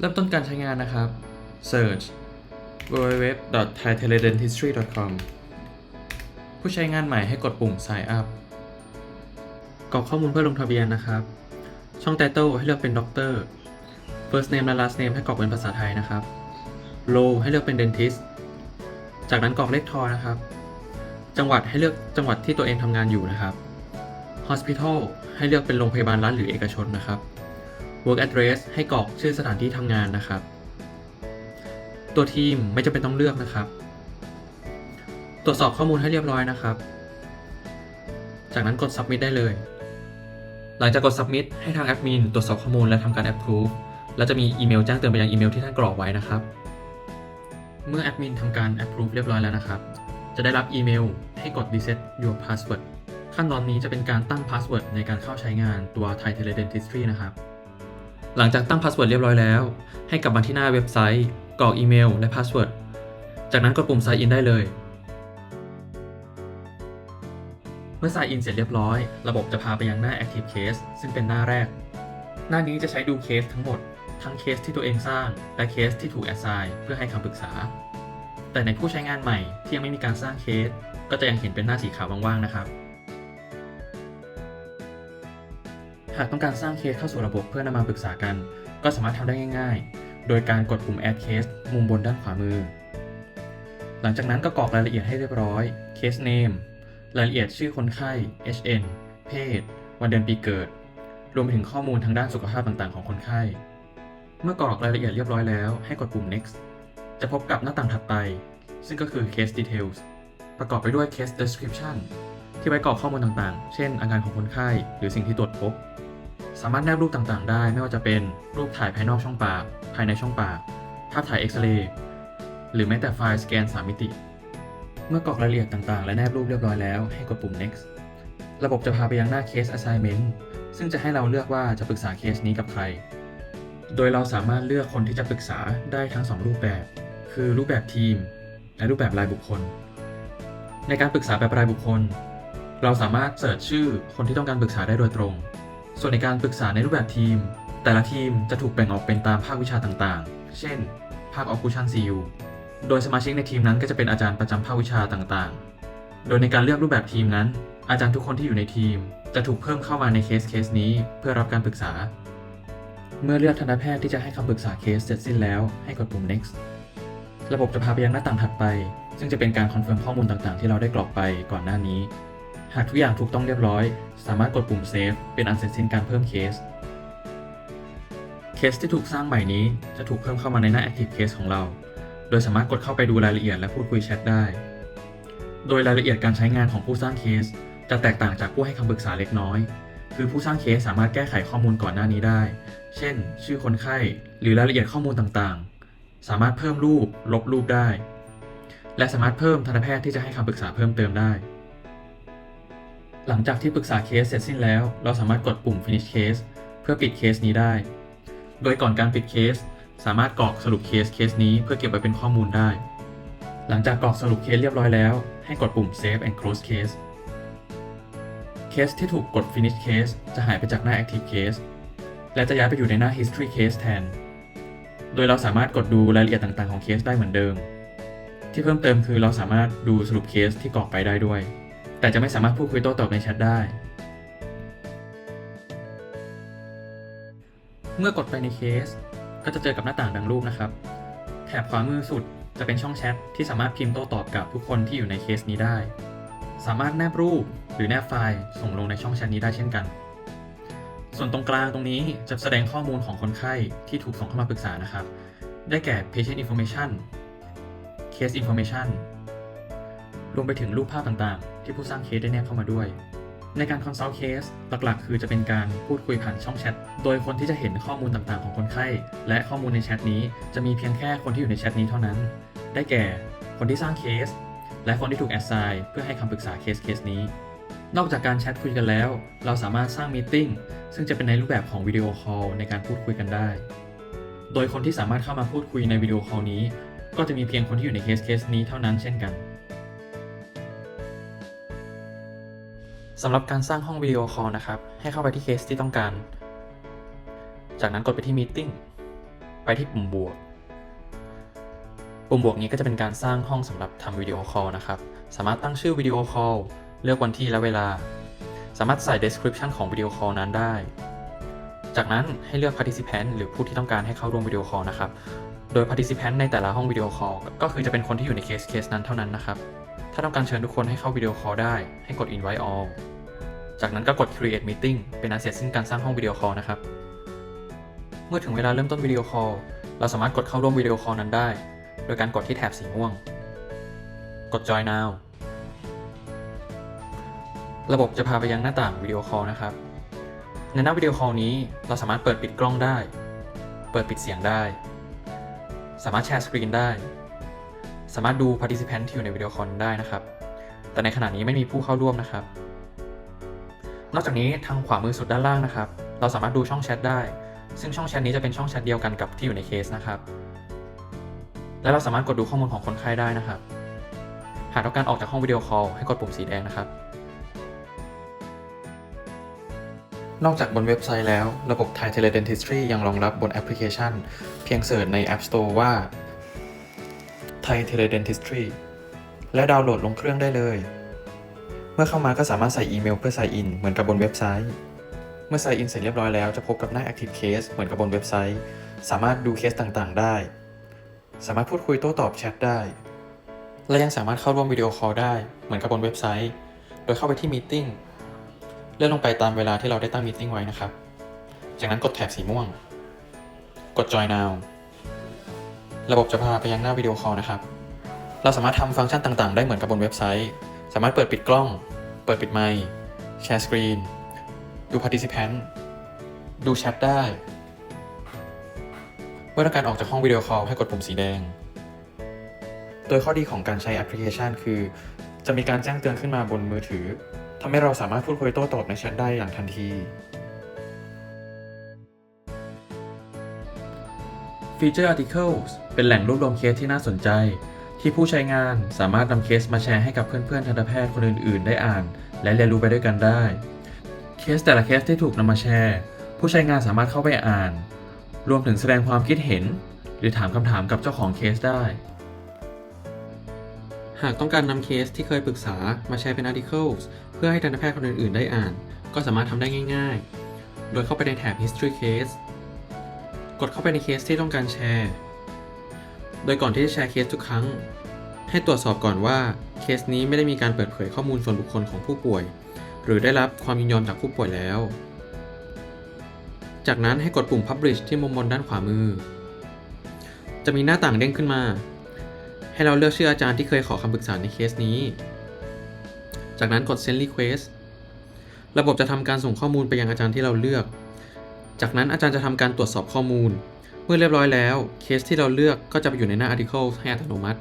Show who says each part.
Speaker 1: เริ่มต้นการใช้งานนะครับ search www.thaiteledentistry.com ผู้ใช้งานใหม่ให้กดปุ่ม sign up กรอกข้อมูลเพื่อลงทะเบียนนะครับ ช่อง title ให้เลือกเป็นด็อกเตอร์ first name และ last name ให้กรอกเป็นภาษาไทยนะครับ role ให้เลือกเป็น dentist จากนั้นกรอกเลขทอนะครับ จังหวัดให้เลือกจังหวัดที่ตัวเองทำงานอยู่นะครับ hospital ให้เลือกเป็นโรงพยาบาลรัฐหรือเอกชนนะครับ work address ให้กรอกชื่อสถานที่ทำงานนะครับ ตัวทีมไม่จำเป็นต้องเลือกนะครับ ตรวจสอบข้อมูลให้เรียบร้อยนะครับ จากนั้นกด submit ได้เลย หลังจากกด submit ให้ทางแอดมินตรวจสอบข้อมูลและทำการ approve และจะมีอีเมลแจ้งเตือนไปยังอีเมลที่ท่านกรอกไว้นะครับ เมื่อแอดมินทำการ approve เรียบร้อยแล้วนะครับ จะได้รับอีเมลให้กด reset your password ขั้นตอนนี้จะเป็นการตั้ง password ในการเข้าใช้งานตัว Thai Teledentistry นะครับ หลังจากตั้ง password เรียบร้อยแล้ว ให้กลับมาที่หน้าเว็บไซต์ กรอกอีเมล และ password จากนั้นกดปุ่ม sign in ได้เลย เมื่อ sign in เสร็จเรียบร้อย ระบบจะพาไปยังหน้า active case ซึ่งเป็นหน้าแรก หน้านี้จะใช้ดูเคสทั้งหมด ทั้งเคสที่ตัวเองสร้าง และเคสที่ถูก assign เพื่อให้คำปรึกษา แต่ในผู้ใช้งานใหม่ที่ยังไม่มีการสร้างเคส ก็จะยังเห็นเป็นหน้าสีขาวว่างๆนะครับากต้องการสร้างเคสเข้าสู่ระบบเพื่อนำมาปรึกษากัน ก็สามารถทำได้ง่าย ๆ โดยการกดปุ่ม add case มุมบนด้านขวามือ หลังจากนั้นก็กรอกรายละเอียดให้เรียบร้อย case name รายละเอียดชื่อคนไข้ HN เพศ วันเดือนปีเกิด รวมไปถึงข้อมูลทางด้านสุขภาพต่างๆ ของคนไข้ เมื่อกรอกรายละเอียดเรียบร้อยแล้วให้กดปุ่ม next จะพบกับหน้าต่างถัดไป ซึ่งก็คือ case details ประกอบไปด้วย case description ที่ไว้กรอกข้อมูลต่างๆ เช่น อาการของคนไข้ หรือสิ่งที่ตรวจพบ สามารถแนบรูปต่างๆ ได้ไม่ว่าจะเป็นรูปถ่ายภายนอกช่องปาก ภายในช่องปาก ภาพถ่ายเอ็กซเรย์ หรือแม้แต่ไฟล์สแกน 3 มิติ เมื่อกรอกรายละเอียดต่างๆ และแนบรูปเรียบร้อยแล้วให้กดปุ่ม next ระบบจะพาไปยังหน้า case assignment ซึ่งจะให้เราเลือกว่าจะปรึกษาเคสนี้กับใคร โดยเราสามารถเลือกคนที่จะปรึกษาได้ทั้ง 2 รูปแบบ คือรูปแบบทีม และรูปแบบรายบุคคล ในการปรึกษาแบบรายบุคคล เราสามารถเสิร์ชชื่อคนที่ต้องการปรึกษาได้โดยตรง ส่วนในการปรึกษาในรูปแบบทีม แต่ละทีมจะถูกแบ่งออกเป็นตามภาควิชาต่างๆ เช่น ภาค Occlusion CU โดยสมาชิกในทีมนั้นก็จะเป็นอาจารย์ประจำภาควิชาต่างๆ โดยในการเลือกรูปแบบทีมนั้น อาจารย์ทุกคนที่อยู่ในทีม จะถูกเพิ่มเข้ามาในเคสเคสนี้เพื่อรับการปรึกษา เมื่อเลือกทันตแพทย์ที่จะให้คำปรึกษาเคสเสร็จสิ้นแล้วให้กดปุ่ม next ระบบจะพาไปยังหน้าต่างถัดไป ซึ่งจะเป็นการคอนเฟิร์มข้อมูลต่างๆ ที่เราได้กรอกไปก่อนหน้านี้ หากทุกอย่างถูกต้องเรียบร้อย สามารถกดปุ่ม save เป็นอันเสร็จสิ้นการเพิ่มเคส เคสที่ถูกสร้างใหม่นี้จะถูกเพิ่มเข้ามาในหน้า active case ของเรา โดยสามารถกดเข้าไปดูรายละเอียดและพูดคุยแชทได้ โดยรายละเอียดการใช้งานของผู้สร้างเคส จะแตกต่างจากผู้ให้คำปรึกษาเล็กน้อย คือผู้สร้างเคสสามารถแก้ไขข้อมูลก่อนหน้านี้ได้ เช่น ชื่อคนไข้ หรือรายละเอียดข้อมูลต่างๆ สามารถเพิ่มรูป ลบรูปได้ และสามารถเพิ่มทันตแพทย์ที่จะให้คำปรึกษาเพิ่มเติมได้ หลังจากที่ปรึกษาเคสเสร็จสิ้นแล้ว เราสามารถกดปุ่ม finish case เพื่อปิดเคสนี้ได้ โดยก่อนการปิดเคส สามารถกรอกสรุปเคสเคสนี้เพื่อเก็บไว้เป็นข้อมูลได้ หลังจากกรอกสรุปเคสเรียบร้อยแล้ว ให้กดปุ่ม save and close case เคสที่ถูกกด finish case จะหายไปจากหน้า active case และจะย้ายไปอยู่ในหน้า history case แทน โดยเราสามารถกดดูรายละเอียดต่างๆของเคสได้เหมือนเดิม ที่เพิ่มเติมคือเราสามารถดูสรุปเคสที่กรอกไปได้ด้วย แต่จะไม่สามารถพูดคุยโต้ตอบในแชทได้ เมื่อกดไปในเคส ก็จะเจอกับหน้าต่างดังรูปนะครับ แถบขวามือสุดจะเป็นช่องแชทที่สามารถพิมพ์โต้ตอบกับทุกคนที่อยู่ในเคสนี้ได้ สามารถแนบรูปหรือแนบไฟล์ส่งลงในช่องแชทนี้ได้เช่นกัน ส่วนตรงกลางตรงนี้จะแสดงข้อมูลของคนไข้ที่ถูกส่งเข้ามาปรึกษานะครับ ได้แก่ patient information case information รวมไปถึงรูปภาพต่างๆ ที่ผู้สร้างเคสได้แนบเข้ามาด้วย ในการ consult case หลักๆ คือจะเป็นการพูดคุยผ่านช่องแชท โดยคนที่จะเห็นข้อมูลต่างๆ ของคนไข้ และข้อมูลในแชทนี้จะมีเพียงแค่คนที่อยู่ในแชทนี้เท่านั้น ได้แก่คนที่สร้างเคส และคนที่ถูก assign เพื่อให้คำปรึกษาเคสเคสนี้ นอกจากการแชทคุยกันแล้ว เราสามารถสร้างมีติ้งซึ่งจะเป็นในรูปแบบของวิดีโอคอลในการพูดคุยกันได้ โดยคนที่สามารถเข้ามาพูดคุยในวิดีโอคอลนี้ ก็จะมีเพียงคนที่อยู่ในเคสเคสนี้เท่านั้นเช่นกัน สำหรับการสร้างห้องวิดีโอคอลนะครับ ให้เข้าไปที่เคสที่ต้องการ จากนั้นกดไปที่ Meeting ไปที่ปุ่มบวก ปุ่มบวกนี้ก็จะเป็นการสร้างห้องสำหรับทำวิดีโอคอลนะครับ สามารถตั้งชื่อวิดีโอคอลเลือกวันที่และเวลา สามารถใส่ description ของวิดีโอคอลนั้นได้ จากนั้นให้เลือก participant หรือผู้ที่ต้องการให้เข้าร่วมวิดีโอคอลนะครับ โดย participant ในแต่ละห้องวิดีโอคอลก็คือจะเป็นคนที่อยู่ในเคสเคสนั้นเท่านั้นนะครับ ถ้าต้องการเชิญทุกคนให้เข้าวิดีโอคอลได้ให้กด invite all จากนั้นก็กด create meeting เป็นอันเสร็จสิ้นการสร้างห้องวิดีโอคอลนะครับ เมื่อถึงเวลาเริ่มต้นวิดีโอคอลเราสามารถกดเข้าร่วมวิดีโอคอลนั้นได้ โดยการกดที่แถบสีม่วง กด join now ระบบจะพาไปยังหน้าต่างวิดีโอคอลนะครับ ในหน้าวิดีโอคอลนี้เราสามารถเปิดปิดกล้องได้ เปิดปิดเสียงได้ สามารถแชร์สกรีนได้ สามารถดู participant ที่อยู่ในวิดีโอคอลได้นะครับ แต่ในขณะนี้ไม่มีผู้เข้าร่วมนะครับ นอกจากนี้ทางขวามือสุดด้านล่างนะครับ เราสามารถดูช่องแชทได้ ซึ่งช่องแชทนี้จะเป็นช่องแชทเดียวกันกับที่อยู่ในเคสนะครับ และเราสามารถกดดูข้อมูลของคนไข้ได้นะครับ หากต้องการออกจากห้องวิดีโอคอลให้กดปุ่มสีแดงนะครับ นอกจากบนเว็บไซต์แล้ว ระบบ Thai Teledentistry ยังรองรับบนแอปพลิเคชัน เพียงเสิร์ชใน App Store ว่า Thai Teledentistry และดาวน์โหลดลงเครื่องได้เลย เมื่อเข้ามาก็สามารถใส่อีเมลเพื่อ sign in เหมือนกับบนเว็บไซต์ เมื่อ sign in เสร็จเรียบร้อยแล้วจะพบกับหน้า Active Case เหมือนกับบนเว็บไซต์ สามารถดูเคสต่างๆ ได้ สามารถพูดคุยโต้ตอบแชทได้ และยังสามารถเข้าร่วมวิดีโอคอลได้เหมือนกับบนเว็บไซต์ โดยเข้าไปที่ Meeting เลื่อนลงไปตามเวลาที่เราได้ตั้ง Meeting ไว้นะครับ จากนั้นกดแถบสีม่วง กด Join Now ระบบจะพาไปยังหน้าวิดีโอคอลนะครับ เราสามารถทำฟังก์ชันต่าง ๆ ได้เหมือนกับบนเว็บไซต์ สามารถเปิดปิดกล้อง เปิดปิดไมค์ แชร์สกรีน ดู participant ดูแชทได้ เมื่อต้องการออกจากห้องวิดีโอคอลให้กดปุ่มสีแดง โดยข้อดีของการใช้แอปพลิเคชันคือ จะมีการแจ้งเตือนขึ้นมาบนมือถือ ทำให้เราสามารถพูดคุยโต้ตอบในแชทได้อย่างทันที Feature Articles เป็นแหล่งรวบรวมเคสที่น่าสนใจ ที่ผู้ใช้งานสามารถนำเคสมาแชร์ให้กับเพื่อนๆทันตแพทย์คนอื่นๆ ได้อ่าน และเรียนรู้ไปด้วยกันได้ เคสแต่ละเคสที่ถูกนำมาแชร์ ผู้ใช้งานสามารถเข้าไปอ่าน รวมถึงแสดงความคิดเห็น หรือถามคำถามกับเจ้าของเคสได้ หากต้องการนำเคสที่เคยปรึกษามาแชร์เป็น articles เพื่อให้ทันตแพทย์คนอื่นๆ ได้อ่าน ก็สามารถทำได้ง่าย ๆ โดยเข้าไปในแถบ history case กดเข้าไปในเคสที่ต้องการแชร์ โดยก่อนที่จะแชร์เคสทุกครั้ง ให้ตรวจสอบก่อนว่าเคสนี้ไม่ได้มีการเปิดเผยข้อมูลส่วนบุคคลของผู้ป่วย หรือได้รับความยินยอมจากผู้ป่วยแล้ว จากนั้นให้กดปุ่ม publish ที่มุมบนด้านขวามือ จะมีหน้าต่างเด้งขึ้นมา ให้เราเลือกชื่ออาจารย์ที่เคยขอคำปรึกษาในเคสนี้ จากนั้นกด send request ระบบจะทำการส่งข้อมูลไปยังอาจารย์ที่เราเลือก จากนั้นอาจารย์จะทำการตรวจสอบข้อมูล เมื่อเรียบร้อยแล้ว เคสที่เราเลือกก็จะไปอยู่ในหน้า article ให้อัตโนมัติ